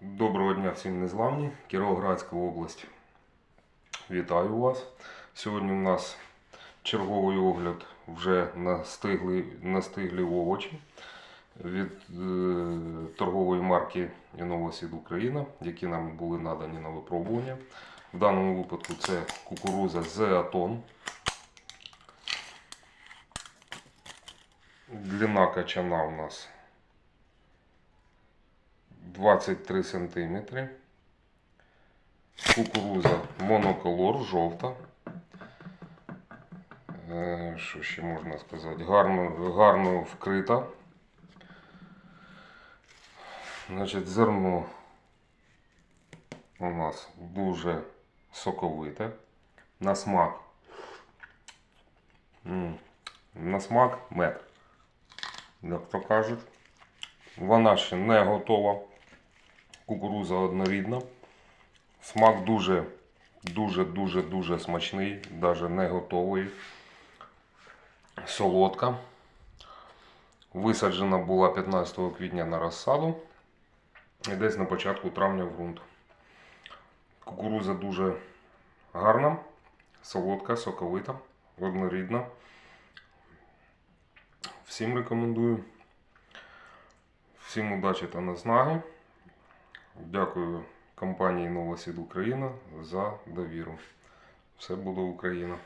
Доброго дня всім незламні, Кіровоградська область. Вітаю вас. Сьогодні у нас черговий огляд вже на стиглі, овочі від е, торгової марки Інновосід Україна, які нам були надані на випробування. В даному випадку це кукуруза Зеатон. Длина качана у нас 23 сантиметри. Кукуруза моноколор, жовта. Е, Що ще можна сказати? Гарно, гарно вкрита. Значить, зерно у нас дуже соковите. На смак. На смак мед. Як то кажуть. Вона ще не готова. Кукуруза однорідна. Смак дуже, дуже, дуже, смачний, навіть не готовий. Солодка. Висаджена була 15 квітня на розсаду і десь на початку травня в ґрунт. Кукуруза дуже гарна, солодка, соковита, однорідна. Всім рекомендую. Всім удачі та наснаги. Дякую компанії Новосід Україна за довіру. Все буде Україна.